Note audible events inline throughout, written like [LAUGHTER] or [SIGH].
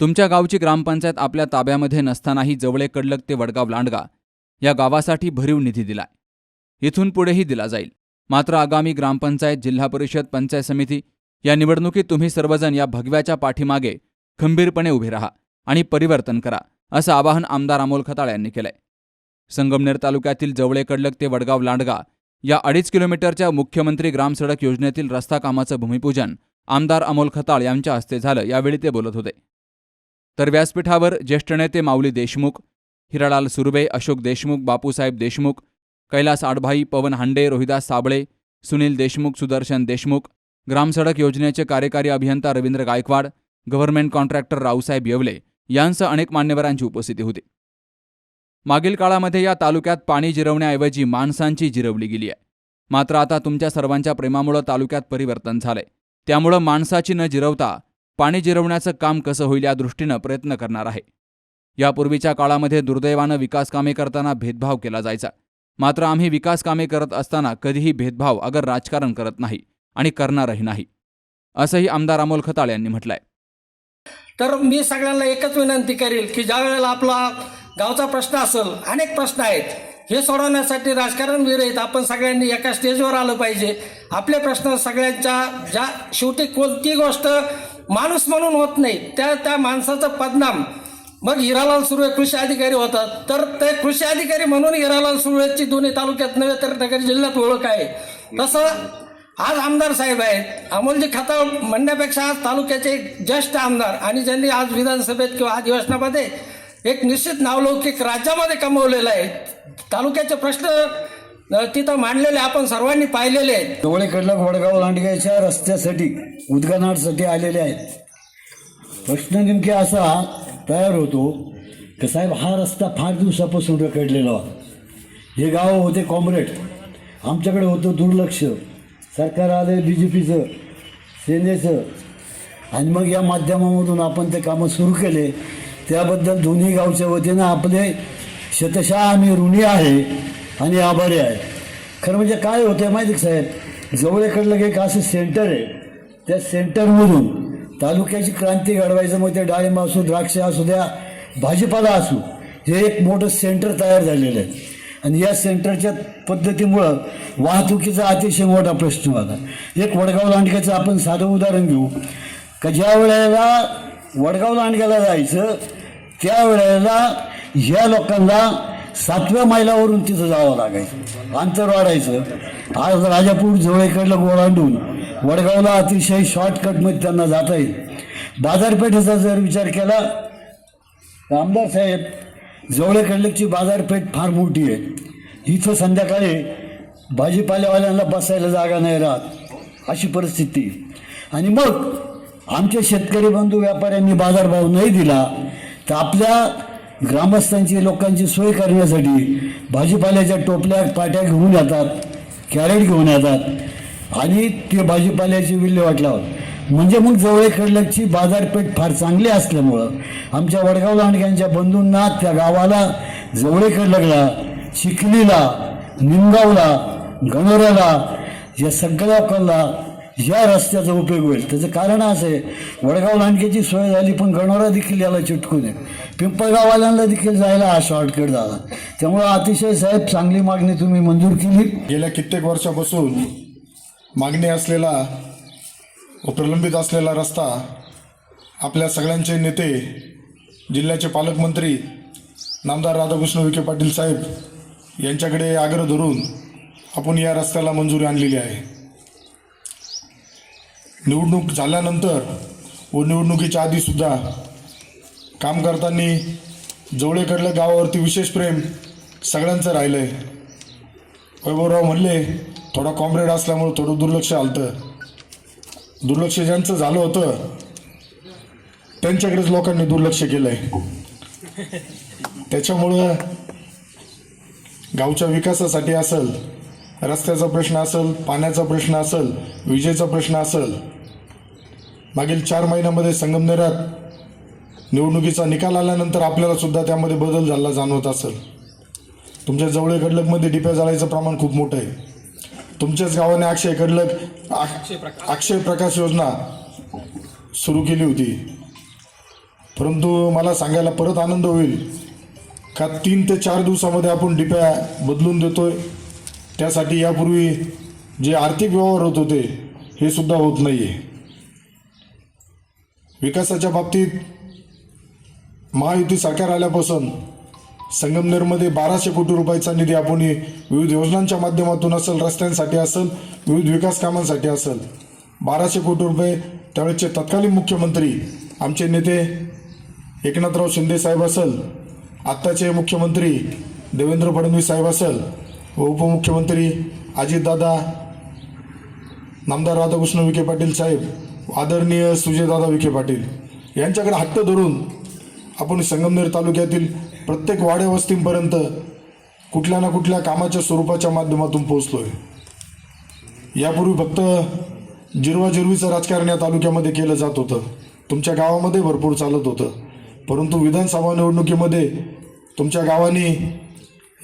तुमच्या गावची ग्रामपंचायत आपल्या ताब्यामध्ये नसतानाही जवळे कडलक ते वडगाव लांडगा या गावासाठी भरीव निधी दिलाय. इथून पुढेही दिला जाईल. मात्र आगामी ग्रामपंचायत जिल्हा परिषद पंचायत समिती या निवडणुकीत तुम्ही सर्वजण या भगव्याच्या पाठीमागे खंबीरपणे उभे राहा आणि परिवर्तन करा असं आवाहन आमदार अमोल खताळ यांनी केलंय. संगमनेर तालुक्यातील जवळे कडलक ते वडगाव लांडगा या अडीच किलोमीटरच्या मुख्यमंत्री ग्रामसडक योजनेतील रस्ता कामाचं भूमिपूजन आमदार अमोल खताळ यांच्या हस्ते झालं यावेळी ते बोलत होते. तर व्यासपीठावर ज्येष्ठ नेते माऊली देशमुख हिरालाल सुर्वे अशोक देशमुख बापूसाहेब देशमुख कैलास आडभाई पवन हांडे रोहिदास साबळे सुनील देशमुख सुदर्शन देशमुख ग्रामसडक योजनेचे कार्यकारी अभियंता रवींद्र गायकवाड गव्हर्नमेंट कॉन्ट्रॅक्टर रावसाहेब येवले यांसह अनेक मान्यवरांची उपस्थिती होती. मागील काळामध्ये या तालुक्यात पाणी जिरवण्याऐवजी माणसांची जिरवली गेली आहे. मात्र आता तुमच्या सर्वांच्या प्रेमामुळं तालुक्यात परिवर्तन झालंय. त्यामुळं माणसाची न जिरवता पाणी जिरवण्याचं काम कसं होईल या दृष्टीनं प्रयत्न करणार आहे. यापूर्वीच्या काळामध्ये दुर्दैवानं विकास कामे करताना भेदभाव केला जायचा. मात्र आम्ही विकास कामे करत असताना कधीही भेदभाव अगर राजकारण करत नाही आणि करणारही नाही. असंही आमदार अमोल खताळ यांनी म्हटलंय. तर मी सगळ्यांना एकच विनंती करेल की ज्या वेळेला आपला गावचा प्रश्न असेल अनेक प्रश्न आहेत. हे सोडवण्यासाठी राजकारण विरहित आपण सगळ्यांनी एका स्टेजवर आलं पाहिजे. आपले प्रश्न सगळ्यांच्या ज्या शेवटी कोणती गोष्ट माणूस म्हणून होत नाही. त्या त्या माणसाचा पदनाम. मग हिरालाल सुर्वे कृषी अधिकारी होतात तर ते कृषी अधिकारी म्हणून हिरालाल सुर्वेची दोन्ही तालुक्यात नव्हे तर नगर जिल्ह्यात ओळख आहे. तसं आज आमदार साहेब आहेत. अमोलजी खताळ म्हणण्यापेक्षा आज तालुक्याचे ज्येष्ठ आमदार आणि ज्यांनी आज विधानसभेत किंवा अधिवेशनामध्ये एक निश्चित नावलौकिक राज्यामध्ये कमवलेलं आहे. तालुक्याचे प्रश्न तिथं मांडलेले आपण सर्वांनी पाहिलेले आहेत. कडलक वडगाव लांडग्याच्या रस्त्यासाठी उद्घाटनासाठी आलेले आहेत. प्रश्न नेमके असा तयार होतो की साहेब हा रस्ता फार दिवसापासून रखडलेला होता. हे गाव होते कॉम्रेड. आमच्याकडे होतं दुर्लक्ष. सरकार आलं बी जे पीचं सेनेचं. आणि मग या माध्यमामधून आपण ते कामं सुरू केले. त्याबद्दल दोन्ही गावच्या वतीनं आपले शतशः आम्ही ऋणी आहे. आणि आभारी आहे. खरं म्हणजे काय होतं माहिती का साहेब? जवळकडलं एक असं सेंटर आहे. त्या सेंटरमधून तालुक्याची क्रांती घडवायचं मग ते डाळिंब असू द्राक्ष असू द्या भाजीपाला असू हे एक मोठं सेंटर तयार झालेलं आहे. आणि या सेंटरच्या पद्धतीमुळं वाहतुकीचा अतिशय मोठा प्रश्न होता एक वडगाव लांडग्याचं आपण साधं उदाहरण घेऊ. का ज्या वेळेला वडगाव लांडग्याला जायचं त्यावेळेला ह्या लोकांना सातव्या मैलावरून तिथं जावं लागायचं. अंतर वाढायचं. आज राजापूर जवळकडलं ओलांडून वडगावला अतिशय शॉर्टकटमध्ये त्यांना जाता येईल. बाजारपेठेचा जर विचार केला तर आमदार साहेब जवळकडल्याची बाजारपेठ फार मोठी आहे. इथं संध्याकाळी भाजीपाल्यावाल्यांना बसायला जागा नाही राहत अशी परिस्थिती. आणि मग आमचे शेतकरी बंधू व्यापाऱ्यांनी बाजारभाव नाही दिला तर आपल्या ग्रामस्थांची लोकांची सोय करण्यासाठी भाजीपाल्याच्या टोपल्या पाट्या घेऊन जातात कॅरेट घेऊन येतात आणि ते भाजीपाल्याची विल्हेवाट लावत म्हणजे मग जवळकडल्याची बाजारपेठ फार चांगली असल्यामुळं आमच्या वडगाव लांडग्यांच्या बंधूंना त्या गावाला जवळकडलगला चिखलीला निमगावला गणोऱ्याला या सगळ्या लोकांना या रस्त्याचा उपयोग होईल त्याचं कारण असं आहे वडगाव लांडग्याची सोय झाली पण गणोरा देखील याला चिटकून आहे. पिंपळगाववाल्यांना देखील जायला हा शॉर्टकट झाला. त्यामुळं अतिशय साहेब चांगली मागणी तुम्ही मंजूर केली. गेल्या कित्येक वर्षापासून मागणी असलेला व प्रलंबित असलेला रस्ता आपल्या सगळ्यांचे नेते जिल्ह्याचे पालकमंत्री नामदार राधाकृष्ण विखे पाटील साहेब यांच्याकडे आग्रह धरून आपण या रस्त्याला मंजुरी आणलेली आहे. निवडणूक झाल्यानंतर व निवडणुकीच्या आधीसुद्धा काम करताना जवळेकडल्या गावावरती विशेष प्रेम सगळ्यांचं राहिलं आहे वैभवराव म्हणले थोडा कॉम्रेड असल्यामुळं थोडं दुर्लक्ष आलं दुर्लक्ष ज्यांचं झालं होतं त्यांच्याकडेच लोकांनी दुर्लक्ष केलं आहे त्याच्यामुळं गावच्या विकासासाठी असेल रस्त्याचा प्रश्न असेल पाण्याचा प्रश्न असेल विजेचा प्रश्न असेल मागील चार महिन्यामध्ये संगमनेरात निवडणुकीचा निकाल आल्यानंतर आपल्याला सुद्धा त्यामध्ये बदल झाला जाणवत असेल. तुमच्या जवळ कडलकमध्ये डिप्या जाळायचं प्रमाण खूप मोठं आहे. तुमच्याच गावाने अक्षय कडलक अक- अक्षय प्रकाश योजना सुरू केली होती. परंतु मला सांगायला परत आनंद होईल का तीन ते चार दिवसामध्ये आपण डिप्या बदलून देतोय? त्यासाठी यापूर्वी जे आर्थिक व्यवहार होत होते हे सुद्धा होत नाही आहे विकासाच्या बाबतीत महायुती सरकार आल्यापासून संगमनेरमध्ये बाराशे कोटी रुपयाचा निधी आपण विविध योजनांच्या माध्यमातून असेल रस्त्यांसाठी असेल विविध विकास कामांसाठी असेल बाराशे कोटी रुपये त्यावेळेचे तत्कालीन मुख्यमंत्री आमचे नेते एकनाथराव शिंदे साहेब असेल आत्ताचे मुख्यमंत्री देवेंद्र फडणवीस साहेब असेल उपमुख्यमंत्री अजितदादा नामदार राधाकृष्ण विखे पाटील साहेब आदरणीय सुजयदादा विखे पाटील यांच्याकडे हट्ट धरून आपण संगमनेर तालुक्यातील प्रत्येक वाड्या वस्तींपर्यंत कुठल्या ना कुठल्या कामाच्या स्वरूपाच्या माध्यमातून पोहोचलोय. यापूर्वी फक्त जिरवाजिरवीचं राजकारण या तालुक्यामध्ये केलं जात होतं. तुमच्या गावामध्ये भरपूर चालत होतं. परंतु विधानसभा निवडणुकीमध्ये तुमच्या गावाने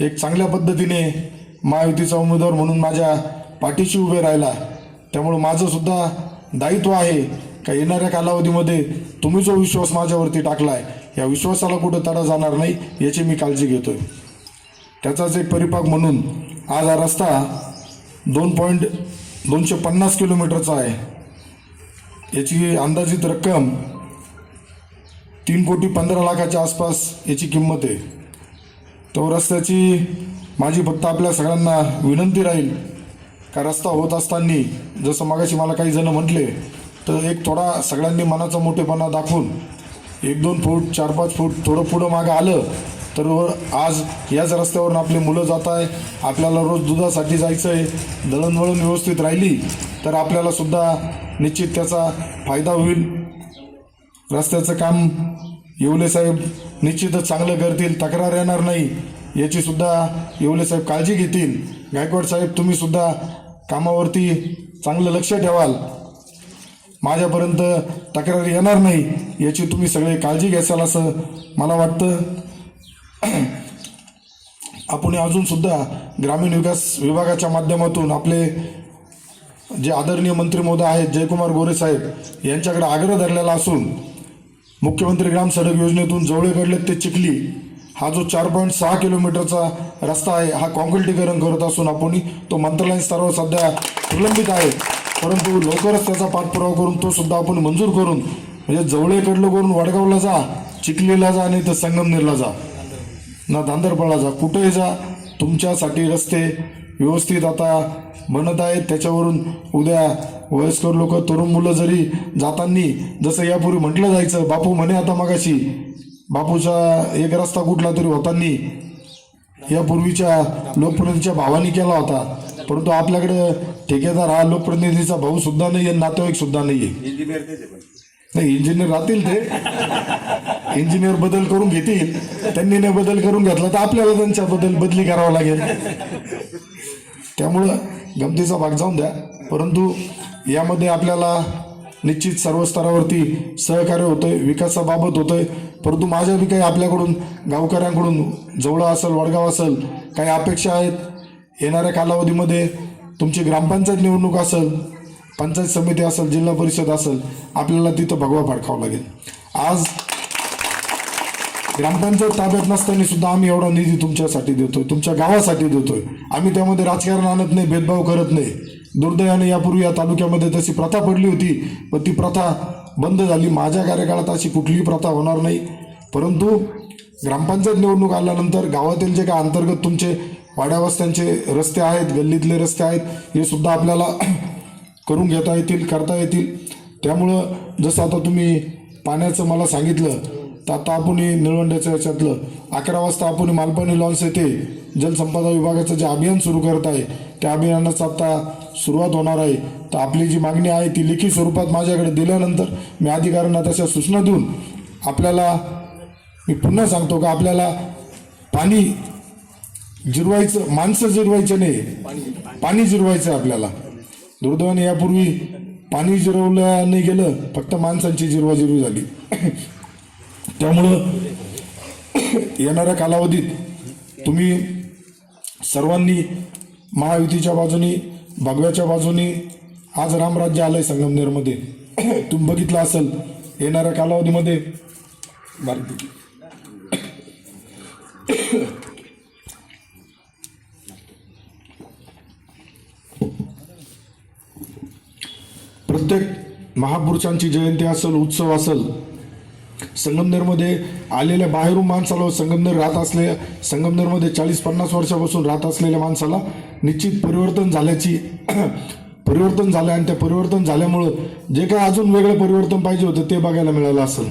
एक चांगल्या पद्धतीने महायुतीचा उमेदवार म्हणून माझ्या पाठीशी उभे राहिला. त्यामुळं माझं सुद्धा दायित्व आहे का येणाऱ्या कालावधीमध्ये तुम्ही जो विश्वास माझ्यावरती टाकलाय. या विश्वासाला कुठं तडा जाणार नाही याची मी काळजी घेतो आहे त्याचाच एक परिपाक म्हणून आज हा रस्ता दोन पॉईंट दोनशे पन्नास किलोमीटरचा आहे. याची अंदाजित रक्कम तीन कोटी पंधरा लाखाच्या आसपास याची किंमत आहे. तो रस्त्याची माझी फक्त आपल्या सगळ्यांना विनंती राहील. का रस्ता होत असताना जसं मगाशी मला काही जण म्हटले तर एक थोडा सगळ्यांनी मनाचा मोठेपणा दाखवून एक दोन फूट चार पाच फूट थोडं पुढं मागं आलं तर व- आज याच रस्त्यावरून आपली मुलं जात आहे आपल्याला रोज दुधासाठी जायचं आहे दळणवळण व्यवस्थित राहिली तर आपल्यालासुद्धा निश्चित त्याचा फायदा होईल. रस्त्याचं काम येवले साहेब निश्चितच चांगलं करतील तक्रार येणार नाही. याची सुद्धा येवले साहेब काळजी घेतील. गायकवाड साहेब तुम्ही सुद्धा कामावरती चांगलं लक्ष ठेवाल. माझ्यापर्यंत तक्रार येणार नाही याची तुम्ही सगळे काळजी घ्याल असं मला वाटतं. आपण अजूनसुद्धा ग्रामीण विकास विभागाच्या माध्यमातून आपले जे आदरणीय मंत्री महोदय आहेत जयकुमार गोरे साहेब यांच्याकडे आग्रह धरलेला असून मुख्यमंत्री ग्राम सडक योजनेतून जवळकडले ते चिखली. हा जो चार पॉईंट सहा किलोमीटरचा रस्ता आहे हा कॉन्क्रिटीकरण करत असून आपण तो मंत्रालयीन स्तरावर सध्या प्रलंबित आहे. परंतु लवकरच त्याचा पाठपुरावा करून तो सुद्धा आपण मंजूर करून म्हणजे जवळेकडलं करून वडगावला जा चिखलीला जा आणि तर संगमनेरला जा. ना धांदरपाडा जा कुठेही जा. तुमच्यासाठी रस्ते व्यवस्थित आता बनत आहेत. त्याच्यावरून उद्या वयस्कर लोक तरुण मुलं जरी जातानी जसं यापूर्वी म्हटलं जायचं बापू म्हणे आता मगाशी बापूचा एक रस्ता कुठला तरी होतानी यापूर्वीच्या लोकप्रतिनिधीच्या भावानी केला होता. परंतु आपल्याकडे ठेकेदार हा लोकप्रतिनिधीचा भाऊ सुद्धा नाही आहे नातेवाईक सुद्धा नाही आहे नाही इंजिनियर राहतील ते. इंजिनियर बदल करून घेतील. त्यांनी नाही बदल करून घेतला तर आपल्याला त्यांच्या बदल बदली करावं लागेल. त्यामुळं गमतीचा भाग जाऊन द्या. परंतु यामध्ये आपल्याला निश्चित सर्व स्तरावरती सहकार्य होतंय विकासाबाबत होतं आहे परंतु माझ्या बी काही आपल्याकडून गावकऱ्यांकडून जवळ असेल वडगाव असेल काही अपेक्षा आहेत. येणाऱ्या कालावधीमध्ये तुमची ग्रामपंचायत निवडणूक असेल पंचायत समिती असेल जिल्हा परिषद असेल आपल्याला तिथं भगवा फडकावं लागेल. आज ग्रामपंचायत ताब्यात नसताना सुद्धा आम्ही एवढा निधी तुमच्यासाठी देतोय तुमच्या गावासाठी देतोय. आम्ही त्यामध्ये राजकारण आणत नाही भेदभाव करत नाही. दुर्दैवाने यापूर्वी या तालुक्यामध्ये तशी प्रथा पडली होती पण ती प्रथा बंद झाली. माझ्या कार्यकाळात अशी कुठलीही प्रथा होणार नाही. परंतु ग्रामपंचायत निवडणूक आल्यानंतर गावातील जे काय अंतर्गत तुमचे वाड्यावस्त्यांचे रस्ते आहेत गल्लीतले रस्ते आहेत हे सुद्धा आपल्याला [CLEARS THROAT] करून घेता येतील करता येतील. त्यामुळं जसं आता तुम्ही पाण्याचं मला सांगितलं तर आता आपण हे निळवंड्याच्या याच्यातलं अकरा वाजता आपण मालपाणी लॉन्स येथे जलसंपदा विभागाचं जे अभियान सुरू करत आहे त्या अभियानाचा आता सुरुवात होणार आहे. तर आपली जी मागणी आहे ती लेखी स्वरूपात माझ्याकडे दिल्यानंतर मी अधिकाऱ्यांना तशा सूचना देऊन आपल्याला मी पुन्हा सांगतो का आपल्याला पाणी जिरवायचं माणसं जिरवायचं नाही. पाणी जिरवायचं आहे आपल्याला. दुर्दैवाने यापूर्वी पाणी जिरवलं नाही गेलं फक्त माणसांची जिरवाजिरवी झाली. त्यामुळं येणाऱ्या कालावधीत तुम्ही सर्वांनी महायुतीच्या बाजूनी भगव्याच्या बाजूनी आज रामराज्य आलंय संगमनेरमध्ये. [COUGHS] तुम्ही बघितलं असेल येणाऱ्या कालावधीमध्ये बारीक [COUGHS] प्रत्येक महापुरुषांची जयंती असेल उत्सव असेल संगमनेरमध्ये आलेल्या बाहेरून माणसाला संगमनेर राहत असलेल्या संगमनेरमध्ये चाळीस पन्नास वर्षापासून राहत असलेल्या माणसाला निश्चित परिवर्तन झाल्याची [CLEARS THROAT] परिवर्तन झालं आणि त्या परिवर्तन झाल्यामुळं जे काय अजून वेगळं परिवर्तन पाहिजे होतं ते बघायला मिळालं असेल.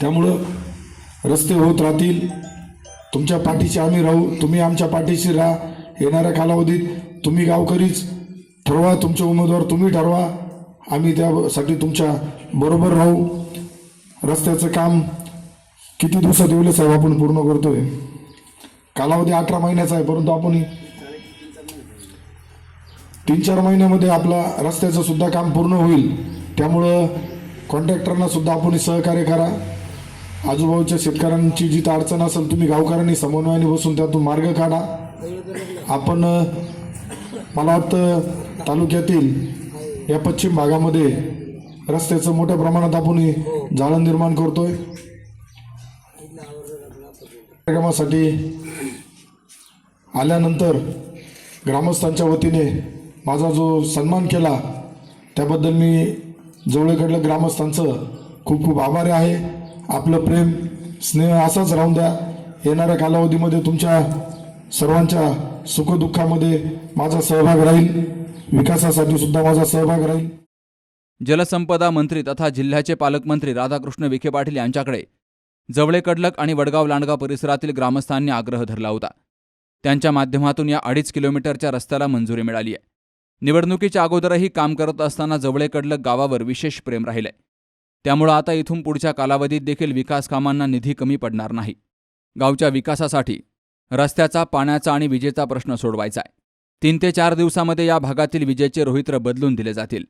त्यामुळं रस्ते होत राहतील. तुमच्या पाठीशी आम्ही राहू. तुम्ही आमच्या पाठीशी राहा. येणाऱ्या कालावधीत तुम्ही गावकरीच ठरवा. तुमचे उमेदवार तुम्ही ठरवा. आम्ही त्यासाठी तुमच्या बरोबर राहू. रस्त्याचं काम किती दिवसात येईल साहेब? आपण पूर्ण करतोय. कालावधी अठरा महिन्याचा आहे परंतु आपण तीन चार महिन्यामध्ये आपला रस्त्याचं सुद्धा काम पूर्ण होईल. त्यामुळं कॉन्ट्रॅक्टरना सुद्धा आपण सहकार्य करा. आजूबाजूच्या शेतकऱ्यांची जिथं अडचण असेल तुम्ही गावकऱ्यांनी समन्वयाने बसून त्यातून मार्ग काढा. आपण मला वाटतं तालुक्यातील या पश्चिम भागामध्ये रस्त्याचं मोठ्या प्रमाणात आपण जाळं निर्माण करतोय. कार्यक्रमासाठी आल्यानंतर ग्रामस्थांच्या वतीने माझा जो सन्मान केला त्याबद्दल मी जवळकडल्या ग्रामस्थांचं खूप खूप आभारी आहे. आपलं प्रेम स्नेह असाच राहून द्या. येणाऱ्या कालावधीमध्ये तुमच्या सर्वांच्या सुखदुःखामध्ये माझा सहभाग राहील. विकासासाठी सुद्धा माझा सहभाग राहील. जलसंपदा मंत्री तथा जिल्ह्याचे पालकमंत्री राधाकृष्ण विखे पाटील यांच्याकडे जवळे कडलक आणि वडगाव लांडगा परिसरातील ग्रामस्थांनी आग्रह धरला होता. त्यांच्या माध्यमातून या अडीच किलोमीटरच्या रस्त्याला मंजुरी मिळाली आहे. निवडणुकीच्या अगोदरही काम करत असताना जवळे कडलक गावावर विशेष प्रेम राहिलंय. त्यामुळं आता इथून पुढच्या कालावधीत देखील विकास कामांना निधी कमी पडणार नाही. गावच्या विकासासाठी रस्त्याचा पाण्याचा आणि विजेचा प्रश्न सोडवायचा आहे. तीन ते चार दिवसामध्ये या भागातील विजेचे रोहित्र बदलून दिले जातील.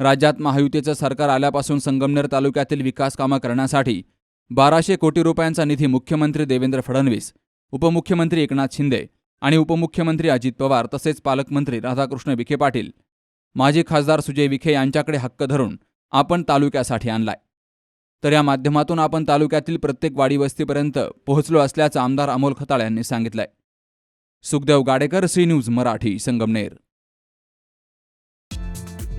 राज्यात महायुतीचं सरकार आल्यापासून संगमनेर तालुक्यातील विकास कामं करण्यासाठी बाराशे कोटी रुपयांचा निधी मुख्यमंत्री देवेंद्र फडणवीस उपमुख्यमंत्री एकनाथ शिंदे आणि उपमुख्यमंत्री अजित पवार तसेच पालकमंत्री राधाकृष्ण विखे पाटील माजी खासदार सुजय विखे यांच्याकडे हक्क धरून आपण तालुक्यासाठी आणलाय. तर या माध्यमातून आपण तालुक्यातील प्रत्येक वाडी वस्तीपर्यंत पोहोचलो असल्याचं आमदार अमोल खताळ यांनी सांगितलंय. Sukhdev Gadekar C news Marathi Sangamner.